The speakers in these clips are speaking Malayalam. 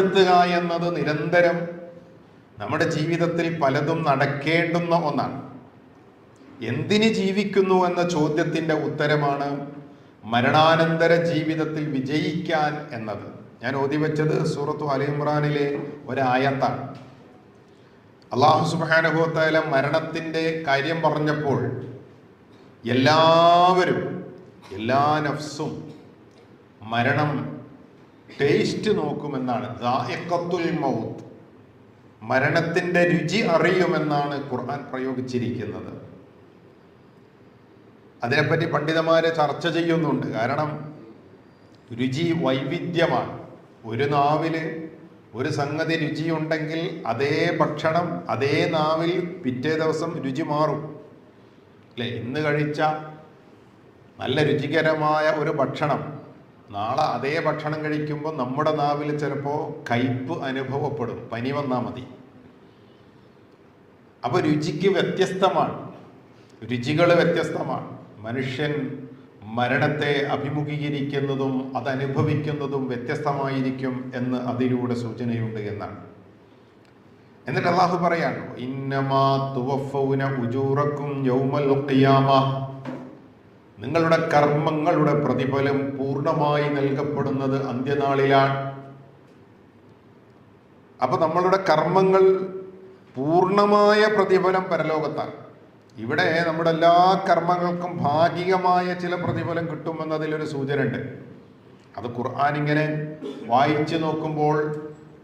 ഉൾപ്പെടുത്തുക എന്നത് നിരന്തരം നമ്മുടെ ജീവിതത്തിൽ പലതും നടക്കേണ്ടുന്ന ഒന്നാണ്. എന്തിന് ജീവിക്കുന്നു എന്ന ചോദ്യത്തിന്റെ ഉത്തരമാണ് മരണാനന്തര ജീവിതത്തിൽ വിജയിക്കാൻ എന്നത്. ഞാൻ ഓതി വെച്ചത് സൂറത്തു അലിമ്രാനിലെ ഒരായത്താണ്. അള്ളാഹു സുബാനുഭവത്തായ മരണത്തിന്റെ കാര്യം പറഞ്ഞപ്പോൾ എല്ലാവരും എല്ലാ നഫ്സും മരണം ടേസ്റ്റ് നോക്കുമെന്നാണ്. ദാഇഖത്തുൽ മൗത്ത്. മരണത്തിന്റെ രുചി അറിയുമെന്നാണ് ഖുർആൻ പ്രയോഗിച്ചിരിക്കുന്നത്. അതിനെപ്പറ്റി പണ്ഡിതന്മാരെ ചർച്ച ചെയ്യുന്നുണ്ട്. കാരണം രുചി വൈവിധ്യമാണ്. ഒരു നാവിൽ ഒരു സംഗതി രുചിയുണ്ടെങ്കിൽ അതേ ഭക്ഷണം അതേ നാവിൽ പിറ്റേ ദിവസം രുചി മാറും. അല്ലേ? ഇന്ന് കഴിച്ച നല്ല രുചികരമായ ഒരു ഭക്ഷണം നാളെ അതേ ഭക്ഷണം കഴിക്കുമ്പോൾ നമ്മുടെ നാവിൽ ചിലപ്പോൾ കയ്പ് അനുഭവപ്പെടും. പനി വന്നാൽ മതി. അപ്പൊ രുചിക്ക് വ്യത്യസ്തമാണ്. രുചികൾ വ്യത്യസ്തമാണ്. മനുഷ്യൻ മരണത്തെ അഭിമുഖീകരിക്കുന്നതും അതനുഭവിക്കുന്നതും വ്യത്യസ്തമായിരിക്കും എന്ന് അതിലൂടെ സൂചനയുണ്ട് എന്നാണ്. എന്നിട്ട് അള്ളാഹു പറയാണ് ഇന്നമാ തുവഫൗന ഉജൂറക്കും യൗമൽ ഖിയാമ. നിങ്ങളുടെ കർമ്മങ്ങളുടെ പ്രതിഫലം പൂർണമായി നൽകപ്പെടുന്നത് അന്ത്യനാളിലാണ്. അപ്പൊ നമ്മളുടെ കർമ്മങ്ങൾ പൂർണമായ പ്രതിഫലം പരലോകത്താണ്. ഇവിടെ നമ്മുടെ എല്ലാ കർമ്മങ്ങൾക്കും ഭാഗികമായ ചില പ്രതിഫലം കിട്ടുമെന്നതിലൊരു സൂചന ഉണ്ട് അത് ഖുർആൻ ഇങ്ങനെ വായിച്ചു നോക്കുമ്പോൾ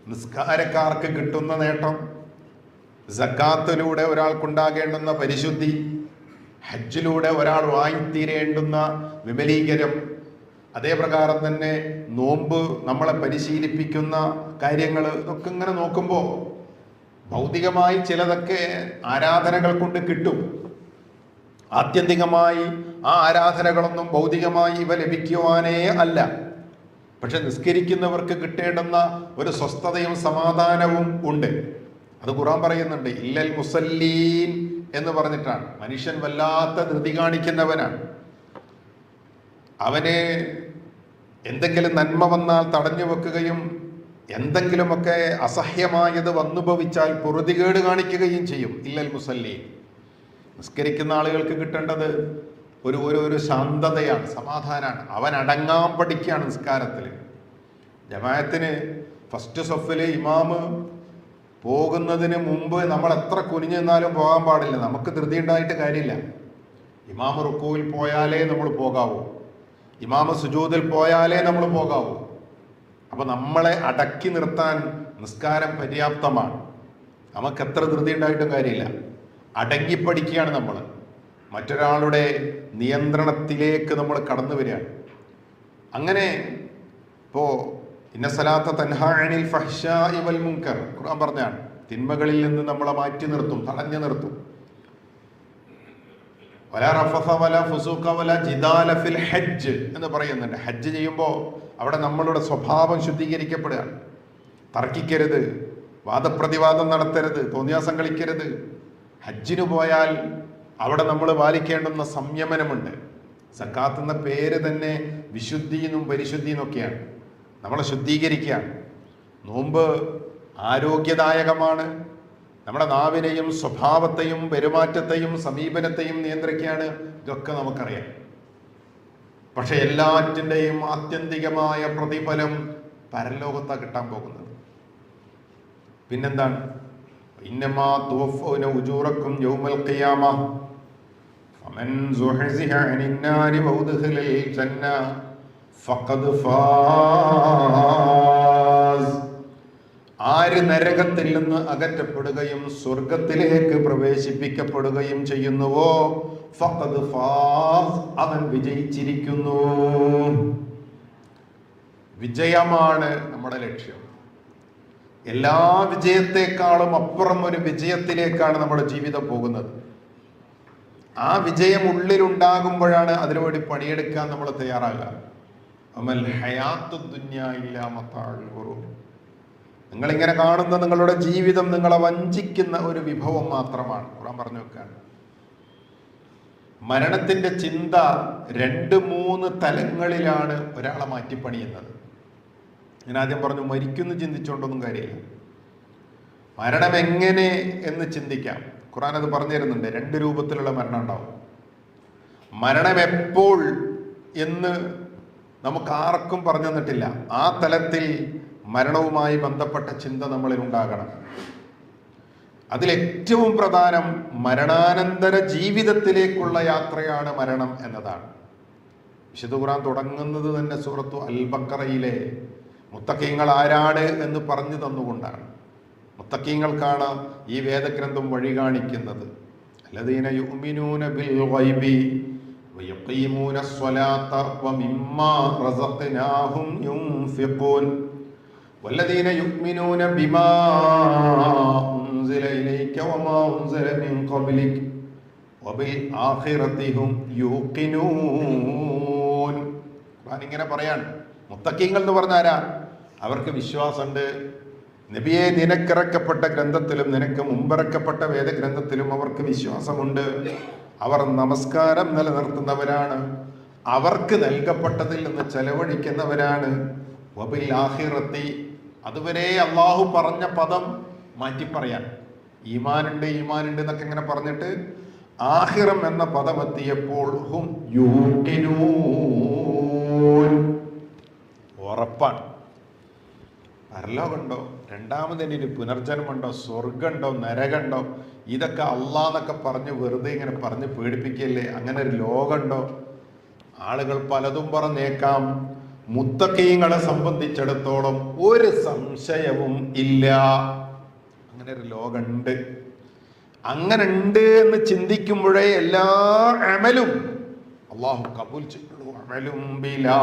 നിസ്കാരക്കാർക്ക് കിട്ടുന്ന നേട്ടം സക്കാത്തിലൂടെ ഒരാൾക്കുണ്ടാകേണ്ടുന്ന പരിശുദ്ധി ഹജ്ജിലൂടെ ഒരാൾ വാങ്ങിത്തീരേണ്ടുന്ന വിമലീകരം അതേപ്രകാരം തന്നെ നോമ്പ് നമ്മളെ പരിശീലിപ്പിക്കുന്ന കാര്യങ്ങൾ ഇതൊക്കെ ഇങ്ങനെ നോക്കുമ്പോൾ ഭൗതികമായി ചിലതൊക്കെ ആരാധനകൾ കൊണ്ട് കിട്ടും. ആത്യന്തികമായി ആ ആരാധനകളൊന്നും ഭൗതികമായി ഇവ ലഭിക്കുവാനേ അല്ല. പക്ഷെ നിസ്കരിക്കുന്നവർക്ക് കിട്ടേണ്ടുന്ന ഒരു സ്വസ്ഥതയും സമാധാനവും ഉണ്ട്. അത് ഖുറാൻ പറയുന്നുണ്ട് ഇല്ലൽ മുസല്ലീൻ എന്ന് പറഞ്ഞിട്ടാണ്. മനുഷ്യൻ വല്ലാത്ത ധൃതി കാണിക്കുന്നവനാണ്. അവനെ എന്തെങ്കിലും നന്മ വന്നാൽ തടഞ്ഞു വെക്കുകയും എന്തെങ്കിലുമൊക്കെ അസഹ്യമായത് വന്നുഭവിച്ചാൽ പൊറുതികേട് കാണിക്കുകയും ചെയ്യും. ഇല്ലൽ മുസല്ലി നിസ്കരിക്കുന്ന ആളുകൾക്ക് കിട്ടേണ്ടത് ഒരു ഒരു ഒരു ശാന്തതയാണ് സമാധാനമാണ് അവൻ അടങ്ങാൻ പഠിക്കുകയാണ് നിസ്കാരത്തിൽ. ജമായത്തിന് ഫസ്റ്റ് സൊഫിൽ ഇമാമ് പോകുന്നതിന് മുമ്പ് നമ്മൾ എത്ര കുനിഞ്ഞു നിന്നാലും പോകാൻ പാടില്ല. നമുക്ക് ധൃതി ഉണ്ടായിട്ട് കാര്യമില്ല. ഇമാമ റുക്കുവിൽ പോയാലേ നമ്മൾ പോകാവൂ. ഇമാമ സുജൂതിൽ പോയാലേ നമ്മൾ പോകാവൂ. അപ്പൊ നമ്മളെ അടക്കി നിർത്താൻ നിസ്കാരം പര്യാപ്തമാണ്. നമുക്ക് എത്ര ധൃതി ഉണ്ടായിട്ടും കാര്യമില്ല. അടങ്ങിപ്പടിക്കുകയാണ് നമ്മൾ. മറ്റൊരാളുടെ നിയന്ത്രണത്തിലേക്ക് നമ്മൾ കടന്നു വരികയാണ്. അങ്ങനെ ഇപ്പോ ഇന്ന സലാത്ത മുങ്കർ ഖുർആൻ പറഞ്ഞാണ് തിന്മകളിൽ നിന്ന് നമ്മളെ മാറ്റി നിർത്തും തടഞ്ഞു നിർത്തും. റഫസ ജിദാല ഫിൽ ഹജ്ജ് എന്ന് പറയുന്നുണ്ട്. ഹജ്ജ് ചെയ്യുമ്പോൾ അവിടെ നമ്മളുടെ സ്വഭാവം ശുദ്ധീകരിക്കപ്പെടുകയാണ്. തർക്കിക്കരുത് വാദപ്രതിവാദം നടത്തരുത് തോന്നിയാസം കളിക്കരുത്. ഹജ്ജിന് പോയാൽ അവിടെ നമ്മൾ പാലിക്കേണ്ടുന്ന സംയമനമുണ്ട്. സക്കാത്ത് എന്ന പേര് തന്നെ വിശുദ്ധിയെന്നും പരിശുദ്ധിയെന്നൊക്കെയാണ്. നമ്മളെ ശുദ്ധീകരിക്കുകയാണ്. നോമ്പ് ആരോഗ്യദായകമാണ്. നമ്മുടെ നാവിനെയും സ്വഭാവത്തെയും പെരുമാറ്റത്തെയും സമീപനത്തെയും നിയന്ത്രിക്കുകയാണ്. ഇതൊക്കെ നമുക്കറിയാം. പക്ഷെ എല്ലാറ്റിന്റെയും ആത്യന്തികമായ പ്രതിഫലം പരലോകത്താണ് കിട്ടാൻ പോകുന്നത്. പിന്നെന്താണ്? ഇന്നമാ തുവഫുന ഉജൂറക്കും യൗമൽ ഖിയാമ. ഫമൻ സുഹസിഹ ജന്ന. ഫഖദ് ഫാസ്. ആര് നരകത്തിൽ നിന്ന് അകറ്റപ്പെടുകയും സ്വർഗത്തിലേക്ക് പ്രവേശിപ്പിക്കപ്പെടുകയും ചെയ്യുന്നുവോ? ഫഖദ് ഫാസ്. അവൻ വിജയിച്ചിരിക്കുന്നു. വിജയമാണ് നമ്മുടെ ലക്ഷ്യം. എല്ലാ വിജയത്തെക്കാളും അപ്പുറം ഒരു വിജയത്തിലേക്കാണ് നമ്മുടെ ജീവിതം പോകുന്നത്. ആ വിജയം ഉള്ളിലുണ്ടാകുമ്പോഴാണ് അതിനുവേണ്ടി പണിയെടുക്കാൻ നമ്മൾ തയ്യാറാകുക. അമൽ ഹയാത്തു ഖുറൂർ. നിങ്ങളിങ്ങനെ കാണുന്ന നിങ്ങളുടെ ജീവിതം നിങ്ങളെ വഞ്ചിക്കുന്ന ഒരു വിഭവം മാത്രമാണ്. ഖുറാൻ പറഞ്ഞു വെക്കുകയാണ് മരണത്തിന്റെ ചിന്ത രണ്ട് മൂന്ന് തലങ്ങളിലാണ് ഒരാളെ മാറ്റിപ്പണിയുന്നത്. ഞാൻ ആദ്യം പറഞ്ഞു മരിക്കുന്നു ചിന്തിച്ചുകൊണ്ടൊന്നും കാര്യമില്ല. മരണം എങ്ങനെ എന്ന് ചിന്തിക്കാം. ഖുറാൻ അത് പറഞ്ഞു തരുന്നുണ്ട്. രണ്ട് രൂപത്തിലുള്ള മരണം ഉണ്ടാവും. മരണം എപ്പോൾ എന്ന് നമുക്ക് ആർക്കും പറഞ്ഞു തന്നിട്ടില്ല. ആ തലത്തിൽ മരണവുമായി ബന്ധപ്പെട്ട ചിന്ത നമ്മളിൽ ഉണ്ടാകണം. അതിലേറ്റവും പ്രധാനം മരണാനന്തര ജീവിതത്തിലേക്കുള്ള യാത്രയാണ് മരണം എന്നതാണ്. വിശുദ്ധ ഖുറാൻ തുടങ്ങുന്നത് തന്നെ സൂറത്തു അൽബക്കറയിലെ മുത്തക്കീങ്ങൾ ആരാണ് എന്ന് പറഞ്ഞു തന്നുകൊണ്ടാണ്. മുത്തക്കീങ്ങൾക്കാണ് ഈ വേദഗ്രന്ഥം വഴി കാണിക്കുന്നത്. അല്ലദീന യുമിനൂന ബിൽ ഗൈബി വയഖീമൂന സ്വലാത്ത വമിമ്മാ റസഖ്നാഹും യുൻഫിഖൂൻ والذين يؤمنون بما أنزل إليك وما أنزل من قبلك وبالآخرة هم يوقنون ഖുർആൻ ഇങ്ങനെ പറയാണ് മുത്തക്കീങ്ങൾ എന്ന് പറഞ്ഞാരാ അവർക്ക് വിശ്വാസമുണ്ട് നബിയെ നിനക്കിറക്കപ്പെട്ട ഗ്രന്ഥത്തിലും നിനക്ക് മുമ്പിറക്കപ്പെട്ട വേദഗ്രന്ഥത്തിലും അവർക്ക് വിശ്വാസമുണ്ട് അവർ നമസ്കാരം നിലനിർത്തുന്നവരാണ്. അവർക്ക് നൽകപ്പെട്ടതിൽ നിന്ന് ചെലവഴിക്കുന്നവരാണ്. വബിൽ ആഹിറത്തി അതുവരെ അള്ളാഹു പറഞ്ഞ പദം മാറ്റി പറയാൻ ഈമാനുണ്ട് ഈമാനുണ്ട് എന്നൊക്കെ ഇങ്ങനെ പറഞ്ഞിട്ട് ആഹിറം എന്ന പദം എത്തിയപ്പോൾ ഹും ഉറപ്പാണ്. പരലോകമുണ്ടോ രണ്ടാമതിന് പുനർജന്മമുണ്ടോ സ്വർഗമുണ്ടോ നരകമുണ്ടോ ഇതൊക്കെ അള്ളാന്നൊക്കെ പറഞ്ഞ് വെറുതെ ഇങ്ങനെ പറഞ്ഞ് പേടിപ്പിക്കല്ലേ അങ്ങനെ ഒരു ലോകമുണ്ടോ ആളുകൾ പലതും പറഞ്ഞേക്കാം. മുത്തക്കീങ്ങളെ സംബന്ധിച്ചിടത്തോളം ഒരു സംശയവും ഇല്ല. അങ്ങനെ ഒരു ലോകമുണ്ട് അങ്ങനെ ഉണ്ട് എന്ന് ചിന്തിക്കുമ്പോഴേ എല്ലാ അമലും അള്ളാഹു കബൂൽ ചെയ്യുള്ളൂ അമലും ബിലാ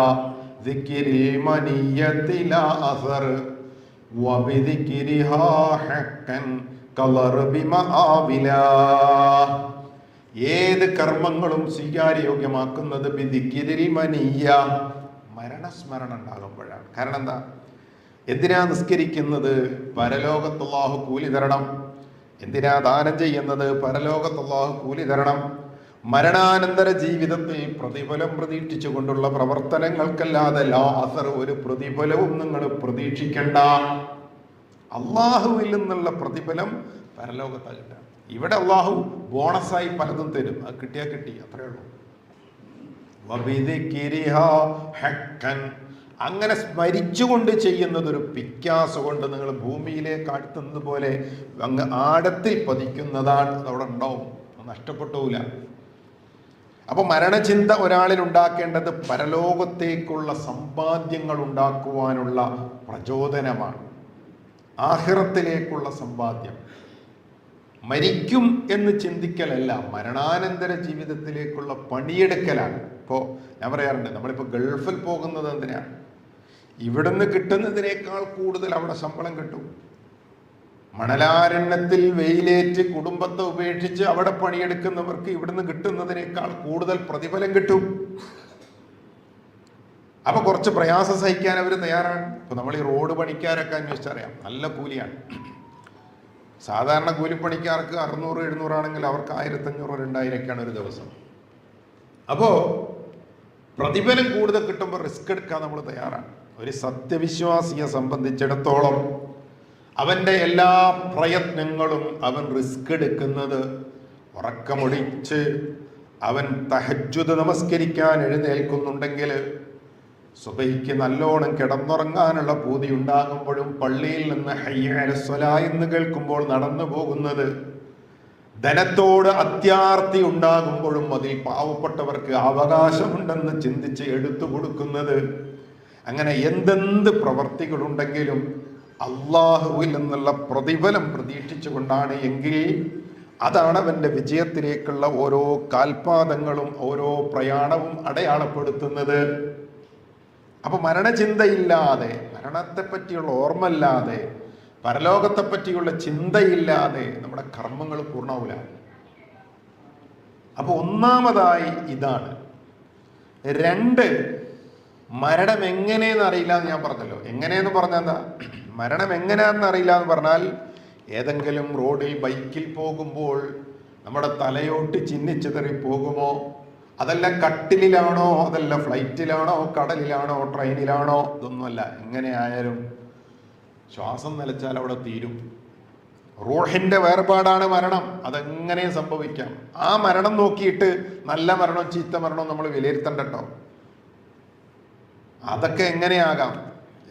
ദിക്രിൽ മനീയത്തില لا ബിമആവിലാ ഏത് കർമ്മങ്ങളും സ്വീകാര്യോഗ്യമാക്കുന്നത് ബിദിക്രിൽ മനീയ മരണസ്മരണ ഉണ്ടാകുമ്പോഴാണ് കാരണം എന്താ? എന്തിനാ നിസ്കരിക്കുന്നത്? പരലോകത്തുള്ളാഹു കൂലി തരണം. എന്തിനാ ദാനം ചെയ്യുന്നത്? പരലോകത്തുള്ളാഹു കൂലി തരണം. മരണാനന്തര ജീവിതത്തിൽ പ്രതിഫലം പ്രതീക്ഷിച്ചുകൊണ്ടുള്ള പ്രവർത്തനങ്ങൾക്കല്ലാതെ ലാ അസർ ഒരു പ്രതിഫലവും നിങ്ങൾ പ്രതീക്ഷിക്കണ്ട. അള്ളാഹുവിൽ നിന്നുള്ള പ്രതിഫലം പരലോകത്താ കിട്ടുക ഇവിടെ അള്ളാഹു ബോണസായി പലതും തരും. അത് കിട്ടിയാൽ കിട്ടി. അത്രേ ഉള്ളൂ. അങ്ങനെ സ്മരിച്ചുകൊണ്ട് ചെയ്യുന്നത് ഒരു പിക്കാസ് കൊണ്ട് നിങ്ങൾ ഭൂമിയിലേക്ക് അടുത്തുന്നത് പോലെ അങ്ങ് ആഴത്തിൽ പതിക്കുന്നതാണ് അവിടെ ഉണ്ടാവും. നഷ്ടപ്പെട്ടൂല നഷ്ടപ്പെട്ടില്ല അപ്പൊ മരണചിന്ത ഒരാളിൽ ഉണ്ടാക്കേണ്ടത് പരലോകത്തേക്കുള്ള സമ്പാദ്യങ്ങൾ ഉണ്ടാക്കുവാനുള്ള പ്രചോദനമാണ്. ആഹിറത്തിലേക്കുള്ള സമ്പാദ്യം. മരിക്കും എന്ന് ചിന്തിക്കലല്ല മരണാനന്തര ജീവിതത്തിലേക്കുള്ള പണിയെടുക്കലാണ്. ഇപ്പോൾ ഞാൻ പറയാറുണ്ട് നമ്മളിപ്പോൾ ഗൾഫിൽ പോകുന്നത് എന്തിനാണ്? ഇവിടുന്ന് കിട്ടുന്നതിനേക്കാൾ കൂടുതൽ അവിടെ ശമ്പളം കിട്ടും. മണലാരണ്യത്തിൽ വെയിലേറ്റ് കുടുംബത്തെ ഉപേക്ഷിച്ച് അവിടെ പണിയെടുക്കുന്നവർക്ക് ഇവിടുന്ന് കിട്ടുന്നതിനേക്കാൾ കൂടുതൽ പ്രതിഫലം കിട്ടും. അപ്പൊ കുറച്ച് പ്രയാസം സഹിക്കാൻ അവർ തയ്യാറാണ്. ഇപ്പൊ നമ്മൾ ഈ റോഡ് പണിക്കാരൊക്കെ അന്വേഷിച്ചറിയാം നല്ല കൂലിയാണ്. സാധാരണ കൂലിപ്പണിക്കാർക്ക് അറുന്നൂറ് എഴുന്നൂറാണെങ്കിൽ അവർക്ക് ആയിരത്തഞ്ഞൂറ് രണ്ടായിരമൊക്കെയാണ് ഒരു ദിവസം. അപ്പോ പ്രതിഫലം കൂടുതൽ കിട്ടുമ്പോൾ റിസ്ക് എടുക്കാൻ നമ്മൾ തയ്യാറാണ്. ഒരു സത്യവിശ്വാസിയെ സംബന്ധിച്ചിടത്തോളം അവന്റെ എല്ലാ പ്രയത്നങ്ങളും അവൻ റിസ്ക് എടുക്കുന്നത് ഉറക്കമൊടിച്ച് അവൻ തഹജ്ജുദ് നമസ്കരിക്കാൻ എഴുന്നേൽക്കുന്നുണ്ടെങ്കിൽ സുബൈക്ക് നല്ലോണം കിടന്നുറങ്ങാനുള്ള ഭൂതി ഉണ്ടാകുമ്പോഴും പള്ളിയിൽ നിന്ന് ഹയ്യാരസ്വല എന്ന് കേൾക്കുമ്പോൾ നടന്നു പോകുന്നത് ധനത്തോട് അത്യാർത്തി ഉണ്ടാകുമ്പോഴും അതിൽ പാവപ്പെട്ടവർക്ക് അവകാശമുണ്ടെന്ന് ചിന്തിച്ച് എടുത്തു കൊടുക്കുന്നത്. അങ്ങനെ എന്തെന്ത് പ്രവർത്തികളുണ്ടെങ്കിലും അള്ളാഹുവിൽ നിന്നുള്ള പ്രതിഫലം പ്രതീക്ഷിച്ചുകൊണ്ടാണ് എങ്കിൽ അതാണ് അവന്റെ വിജയത്തിലേക്കുള്ള ഓരോ കാൽപാദങ്ങളും ഓരോ പ്രയാണവും അടയാളപ്പെടുത്തുന്നത്. അപ്പൊ മരണചിന്തയില്ലാതെ മരണത്തെ പറ്റിയുള്ള ഓർമ്മയില്ലാതെ പരലോകത്തെ പറ്റിയുള്ള ചിന്തയില്ലാതെ നമ്മുടെ കർമ്മങ്ങൾ പൂർണാവില്ല അപ്പൊ ഒന്നാമതായി ഇതാണ്. രണ്ട് മരണം എങ്ങനെയെന്ന് അറിയില്ല എന്ന് ഞാൻ പറഞ്ഞല്ലോ. എങ്ങനെയെന്ന് പറഞ്ഞാൽ എന്താ? മരണം എങ്ങനെയാണെന്ന് അറിയില്ല എന്ന് പറഞ്ഞാൽ ഏതെങ്കിലും റോഡിൽ ബൈക്കിൽ പോകുമ്പോൾ നമ്മുടെ തലയോട്ട് ചിന്നിച്ചിതറി പോകുമോ അതല്ല കട്ടിലിലാണോ അതല്ല ഫ്ലൈറ്റിലാണോ കടലിലാണോ ട്രെയിനിലാണോ ഇതൊന്നുമല്ല. എങ്ങനെ ആയാലും ശ്വാസം നിലച്ചാൽ അവിടെ തീരും. റോഹിന്റെ വേർപാടാണ് മരണം. അതെങ്ങനെ സംഭവിക്കാം? ആ മരണം നോക്കിയിട്ട് നല്ല മരണം ചീത്ത മരണം നമ്മൾ വിലയിരുത്തണ്ട അതൊക്കെ എങ്ങനെയാകാം?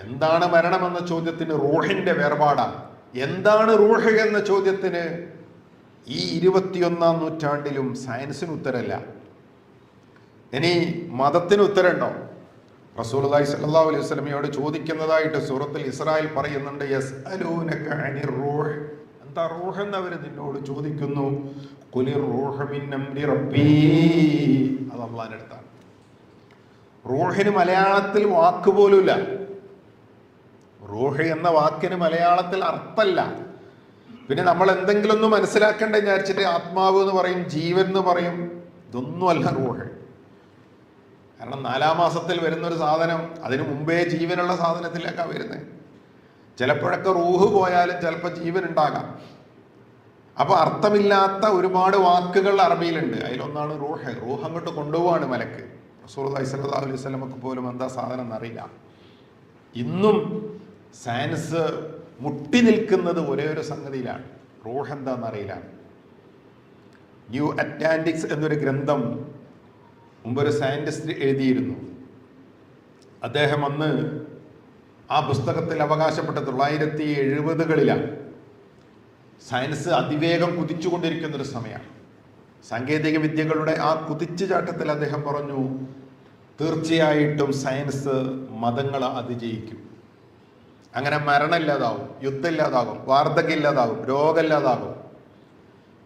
എന്താണ് മരണം എന്ന ചോദ്യത്തിന് റൂഹിന്റെ വേർപാടാണ് എന്താണ് റൂഹ് എന്ന ചോദ്യത്തിന് ഈ ഇരുപത്തിയൊന്നാം നൂറ്റാണ്ടിലും സയൻസിന് ഉത്തരമില്ല. ഇനി മതത്തിന് ഉത്തരമുണ്ടോ? റസൂലുള്ളാഹി സല്ലാ അലൈഹി വസല്ലമയോട് ചോദിക്കുന്നതായിട്ട് സൂറത്തിൽ ഇസ്രായേൽ പറയുന്നുണ്ട് യസ് അനിർ റൂഹ്. എന്താ റൂഹ് എന്നവർ നിന്നോട് ചോദിക്കുന്നു? കുലി റൂഹ് മിൻ അംരി റബ്ബീ. റൂഹിന് മലയാളത്തിൽ വാക്ക് പോലുമില്ല. റൂഹ് എന്ന വാക്കിന് മലയാളത്തിൽ അർത്ഥമല്ല. പിന്നെ നമ്മൾ എന്തെങ്കിലും ഒന്ന് മനസ്സിലാക്കേണ്ട വിചാരിച്ചിട്ട് ആത്മാവ് എന്ന് പറയും ജീവൻ എന്ന് പറയും. ഇതൊന്നുമല്ല റൂഹ്. കാരണം നാലാം മാസത്തിൽ വരുന്നൊരു സാധനം അതിനു മുമ്പേ ജീവനുള്ള സാധനത്തിലേക്കാണ് വരുന്നത് ചിലപ്പോഴൊക്കെ റൂഹ് പോയാലും ചിലപ്പോൾ ജീവൻ ഉണ്ടാകാം അപ്പൊ അർത്ഥമില്ലാത്ത ഒരുപാട് വാക്കുകൾ അറബിയിലുണ്ട്. അതിലൊന്നാണ് റൂഹ്. റൂഹ് അങ്ങോട്ട് കൊണ്ടുപോവാണ് മലക്ക്. റസൂൽ സല്ലല്ലാഹു അലൈഹി വസല്ലമക്ക് പോലും എന്താ സാധനം എന്നറിയില്ല. ഇന്നും സയൻസ് മുട്ടി നിൽക്കുന്നത് ഒരേ ഒരു സംഗതിയിലാണ്. റൂഹ് എന്താണെന്നറിയില്ല ന്യൂ അറ്റ്ലാന്റിക്സ് എന്നൊരു ഗ്രന്ഥം മുമ്പൊരു സയന്റിസ്റ്റ് എഴുതിയിരുന്നു. അദ്ദേഹം അന്ന് ആ പുസ്തകത്തിൽ അവകാശപ്പെട്ട തൊള്ളായിരത്തി എഴുപതുകളിലാണ് സയൻസ് അതിവേഗം കുതിച്ചുകൊണ്ടിരിക്കുന്ന ഒരു സമയമാണ് സാങ്കേതിക വിദ്യകളുടെ ആ കുതിച്ചുചാട്ടത്തിൽ അദ്ദേഹം പറഞ്ഞു തീർച്ചയായിട്ടും സയൻസ് മതങ്ങളെ അതിജയിക്കും. അങ്ങനെ മരണമില്ലാതാവും യുദ്ധമില്ലാതാകും വാർദ്ധക്യമില്ലാതാകും രോഗമില്ലാതാകും.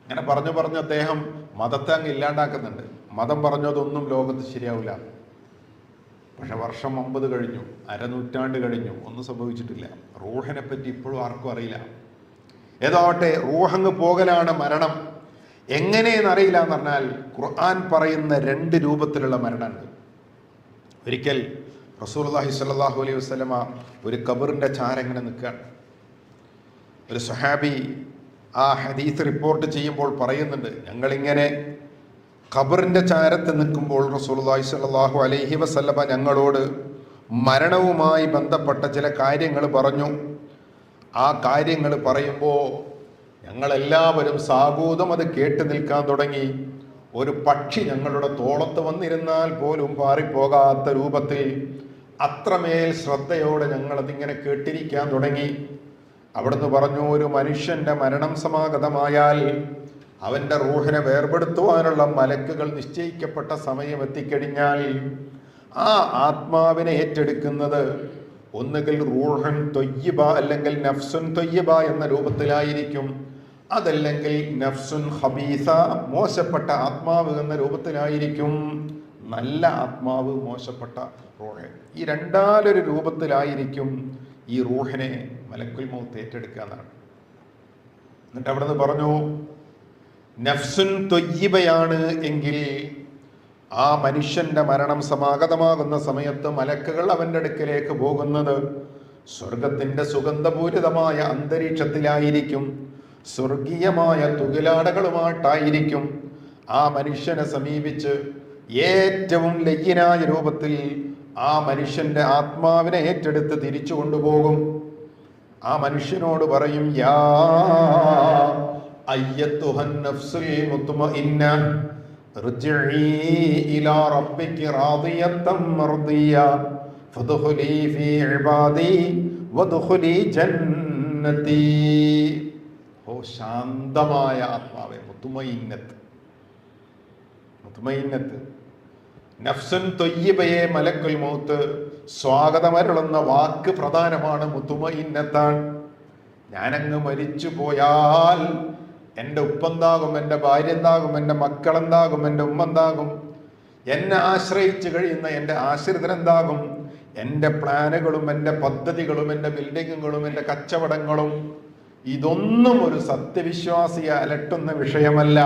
അങ്ങനെ പറഞ്ഞു പറഞ്ഞു അദ്ദേഹം മതത്തെ അങ്ങ് ഇല്ലാണ്ടാക്കുന്നുണ്ട്. മതം പറഞ്ഞതൊന്നും ലോകത്ത് ശരിയാവില്ല. പക്ഷെ വർഷം അമ്പത് കഴിഞ്ഞു അരനൂറ്റാണ്ട് കഴിഞ്ഞു ഒന്നും സംഭവിച്ചിട്ടില്ല. റൂഹനെ പറ്റി ഇപ്പോഴും ആർക്കും അറിയില്ല. ഏതാവട്ടെ റൂഹങ്ങ് പോകലാണ് മരണം. എങ്ങനെയെന്ന് അറിയില്ല എന്ന് പറഞ്ഞാൽ ഖുർആൻ പറയുന്ന രണ്ട് രൂപത്തിലുള്ള മരണമുണ്ട് ഒരിക്കൽ റസൂൽഹി സ്വല്ലല്ലാഹു അലൈഹി വസ്ലമ ഒരു കബറിന്റെ ചാരങ്ങനെ നിൽക്കുകയാണ്. ഒരു സുഹാബി ആ ഹദീസ് റിപ്പോർട്ട് ചെയ്യുമ്പോൾ പറയുന്നുണ്ട് ഞങ്ങളിങ്ങനെ ഖബറിന്റെ ചാരത്ത് നിൽക്കുമ്പോൾ റസൂലുള്ളാഹി സ്വല്ലല്ലാഹു അലൈഹി വസല്ലമ ഞങ്ങളോട് മരണവുമായി ബന്ധപ്പെട്ട ചില കാര്യങ്ങൾ പറഞ്ഞു. ആ കാര്യങ്ങൾ പറയുമ്പോൾ ഞങ്ങളെല്ലാവരും സാഗൂതം അത് കേട്ട് നിൽക്കാൻ തുടങ്ങി. ഒരു പക്ഷി ഞങ്ങളുടെ തോളത്ത് വന്നിരുന്നാൽ പോലും പാറിപ്പോകാത്ത രൂപത്തിൽ അത്രമേൽ ശ്രദ്ധയോടെ ഞങ്ങളതിങ്ങനെ കേട്ടിരിക്കാൻ തുടങ്ങി. അവിടുന്ന് പറഞ്ഞു ഒരു മനുഷ്യന്റെ മരണം സമാഗതമായാൽ അവന്റെ റൂഹിനെ വേർപെടുത്തുവാനുള്ള മലക്കുകൾ നിശ്ചയിക്കപ്പെട്ട സമയം എത്തിക്കഴിഞ്ഞാൽ ആ ആത്മാവിനെ ഏറ്റെടുക്കുന്നത് ഒന്നുകിൽ റൂഹൻ തൊയ്യബ അല്ലെങ്കിൽ നഫ്സുൻ തൊയ്യബ എന്ന രൂപത്തിലായിരിക്കും. അതല്ലെങ്കിൽ നഫ്സുൻ ഹബീസ മോശപ്പെട്ട ആത്മാവ് എന്ന രൂപത്തിലായിരിക്കും. നല്ല ആത്മാവ് മോശപ്പെട്ട റൂഹ് ഈ രണ്ടാലൊരു രൂപത്തിലായിരിക്കും ഈ റൂഹിനെ മലക്കുൽ മൗത്ത് ഏറ്റെടുക്കുക എന്നാണ്. എന്നിട്ട് അവിടെ നിന്ന് പറഞ്ഞു നഫ്സുൻ തൊയ്യബയാണ് എങ്കിൽ ആ മനുഷ്യന്റെ മരണം സമാഗതമാകുന്ന സമയത്ത് മലക്കുകൾ അവന്റെ അടുക്കലേക്ക് പോകുന്നത് സ്വർഗത്തിന്റെ സുഗന്ധപൂരിതമായ അന്തരീക്ഷത്തിലായിരിക്കും സ്വർഗീയമായ തുകിലാടകളുമായിട്ടായിരിക്കും ആ മനുഷ്യനെ സമീപിച്ച് ഏറ്റവും ലയ്യനായ രൂപത്തിൽ ആ മനുഷ്യന്റെ ആത്മാവിനെ ഏറ്റെടുത്ത് തിരിച്ചു കൊണ്ടുപോകും. ആ മനുഷ്യനോട് പറയും യാ അയ്യത്തുഹൻ നഫ്സുൽ മുത്മഇന്ന ارجعي إلى ربك راضية مرضية فادخلي في عبادي وادخلي جنتي ഓ ശാന്തമായ ആത്മാവെ മുത്തുമയിന്നത്ത് മുത്തുമയിന്നത്ത് നഫ്സുൻ തൊയ്യബയെ മലക്കുൽ മൗത്ത് സ്വാഗതമരുളുന്ന വാക്ക് പ്രധാനമാണ് മുത്തുമയിന്നത്താണ് ഞാനങ്ങ് മരിച്ചു പോയാൽ എന്റെ ഉപ്പെന്താകും എന്റെ ഭാര്യ എന്താകും എന്റെ മക്കളെന്താകും എന്റെ ഉമ്മ എന്താകും എന്നെ ആശ്രയിച്ച് കഴിയുന്ന എന്റെ ആശ്രിതരെന്താകും എന്റെ പ്ലാനുകളും എന്റെ പദ്ധതികളും എന്റെ ബിൽഡിങ്ങുകളും എന്റെ കച്ചവടങ്ങളും ഇതൊന്നും ഒരു സത്യവിശ്വാസിയെ അലട്ടുന്ന വിഷയമല്ല.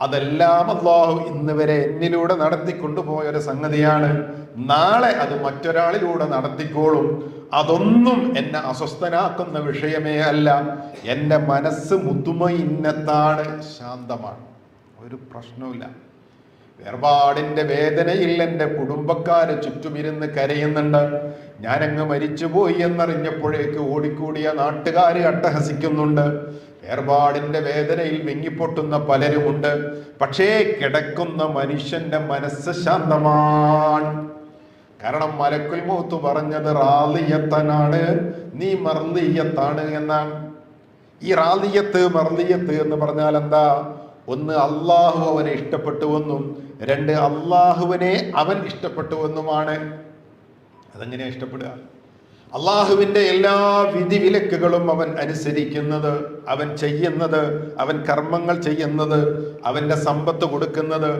അതെല്ലാം അള്ളാഹു ഇന്ന് വരെ എന്നിലൂടെ നടത്തിക്കൊണ്ടുപോയ ഒരു സംഗതിയാണ്. നാളെ അത് മറ്റൊരാളിലൂടെ നടത്തിക്കോളും. അതൊന്നും എന്നെ അസ്വസ്ഥനാക്കുന്ന വിഷയമേ അല്ല. എന്റെ മനസ്സ് മുതുമ ഇന്നത്താണ് ശാന്തമാണ്. ഒരു പ്രശ്നവുമില്ല. വേർപാടിന്റെ വേദനയിൽ എന്റെ കുടുംബക്കാര് ചുറ്റുമിരുന്ന് കരയുന്നുണ്ട്. ഞാനങ്ങ് മരിച്ചുപോയി എന്നറിഞ്ഞപ്പോഴേക്ക് ഓടിക്കൂടിയ നാട്ടുകാർ അട്ടഹസിക്കുന്നുണ്ട്. വേർപാടിന്റെ വേദനയിൽ വിങ്ങിപ്പൊട്ടുന്ന പലരുമുണ്ട്. പക്ഷേ കിടക്കുന്ന മനുഷ്യന്റെ മനസ്സ് ശാന്തമാണ്. കാരണം മലക്കുൽ മൂത്ത് പറഞ്ഞത് റാലിയത്തനാണ്. നീ മർലിയത്താണ് എന്നാണ്. ഈ റാലിയത്ത് മർലിയത്ത് എന്ന് പറഞ്ഞാൽ എന്താ? ഒന്ന് അള്ളാഹു അവനെ ഇഷ്ടപ്പെട്ടുവെന്നും രണ്ട് അള്ളാഹുവിനെ അവൻ ഇഷ്ടപ്പെട്ടുവെന്നുമാണ് അതെങ്ങനെയാ ഇഷ്ടപ്പെടുക? അള്ളാഹുവിന്റെ എല്ലാ വിധിവിലക്കുകളും അവൻ അനുസരിക്കുന്നത് അവൻ ചെയ്യുന്നത് അവൻ കർമ്മങ്ങൾ ചെയ്യുന്നത് അവന്റെ സമ്പത്ത് കൊടുക്കുന്നത്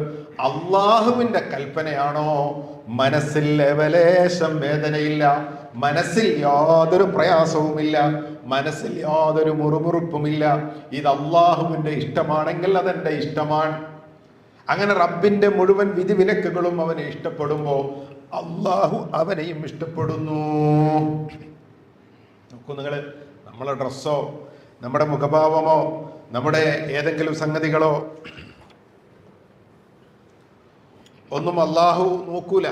അള്ളാഹുവിന്റെ കൽപ്പനയാണോ? മനസ്സിൽ ലവലേശം വേദനയില്ല മനസ്സിൽ യാതൊരു പ്രയാസവുമില്ല മനസ്സിൽ യാതൊരു മുറുമുറുപ്പുമില്ല. ഇത് അള്ളാഹുവിന്റെ ഇഷ്ടമാണെങ്കിൽ അതെന്റെ ഇഷ്ടമാണ്. അങ്ങനെ റബ്ബിന്റെ മുഴുവൻ വിധിവിലക്കുകളും അവനെ ഇഷ്ടപ്പെടുമ്പോൾ അള്ളാഹു അവനെയും ഇഷ്ടപ്പെടുന്നു. നോക്കൂ നിങ്ങൾ നമ്മളെ ഡ്രസ്സോ നമ്മുടെ മുഖഭാവമോ നമ്മുടെ ഏതെങ്കിലും സംഗതികളോ ഒന്നും അള്ളാഹു നോക്കൂല.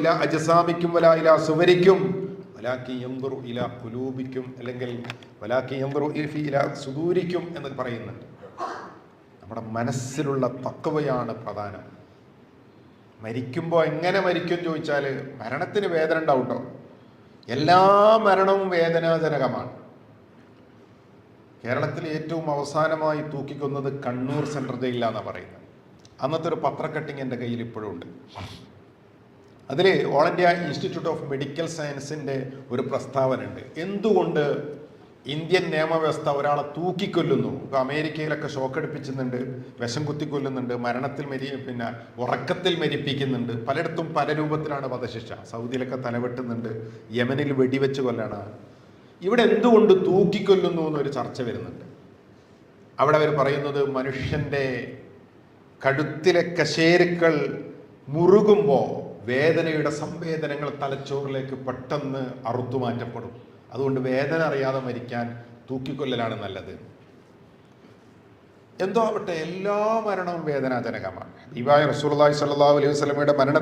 ഇല അജസാമിക്കും വലാ ഇല സുവരിക്കും. വലാക്കി യന്ത്രു ഇല കുലൂപിക്കും അല്ലെങ്കിൽ വലാക്കി യന്ത്രു ഇഫി ഇല സുദൂരിക്കും എന്ന് പറയുന്നുണ്ട് നമ്മുടെ മനസ്സിലുള്ള തക്കവയാണ് പ്രധാനം. മരിക്കുമ്പോൾ എങ്ങനെ മരിക്കും ചോദിച്ചാൽ മരണത്തിന് വേദന ഉണ്ടാവും എല്ലാ മരണവും വേദനാജനകമാണ്. കേരളത്തിൽ ഏറ്റവും അവസാനമായി തൂക്കിക്കൊന്നത് കണ്ണൂർ സെൻട്രൽ ജയിലിലാണെന്നാണ് പറയുന്നത്. അന്നത്തെ ഒരു പത്രക്കട്ടിങ് എന്റെ കയ്യിൽ ഇപ്പോഴും ഉണ്ട്. അതിൽ all India institute of medical സയൻസിന്റെ ഒരു പ്രസ്താവന ഉണ്ട്. എന്തുകൊണ്ട് ഇന്ത്യൻ നിയമവ്യവസ്ഥ ഒരാളെ തൂക്കിക്കൊല്ലുന്നു. ഇപ്പോൾ അമേരിക്കയിലൊക്കെ ഷോക്ക് അടിപ്പിച്ചുന്നുണ്ട് വിഷം കുത്തിക്കൊല്ലുന്നുണ്ട് മരണത്തിൽ മരി പിന്നെ ഉറക്കത്തിൽ മരിപ്പിക്കുന്നുണ്ട്. പലയിടത്തും പല രൂപത്തിലാണ് വധശിക്ഷ. സൗദിയിലൊക്കെ തലവെട്ടുന്നുണ്ട് യമനിൽ വെടിവെച്ച് കൊല്ലാണ്. ഇവിടെ എന്തുകൊണ്ട് തൂക്കിക്കൊല്ലുന്നു എന്നൊരു ചർച്ച വരുന്നുണ്ട്. അവിടെ അവർ പറയുന്നത് മനുഷ്യന്റെ കഴുത്തിലെ കശേരുക്കൾ മുറുകുമ്പോൾ വേദനയുടെ സംവേദനങ്ങൾ തലച്ചോറിലേക്ക് പെട്ടെന്ന് അറുത്തുമാറ്റപ്പെടും. അതുകൊണ്ട് വേദന അറിയാതെ മരിക്കാൻ തൂക്കിക്കൊല്ലലാണ് നല്ലത്. എന്തോ ആവട്ടെ എല്ലാ മരണവും വേദനാജനകമാണ്. ഹബീബായ റസൂലുള്ളാഹി സ്വല്ലല്ലാഹു അലൈഹി വസ്ലമയുടെ മരണ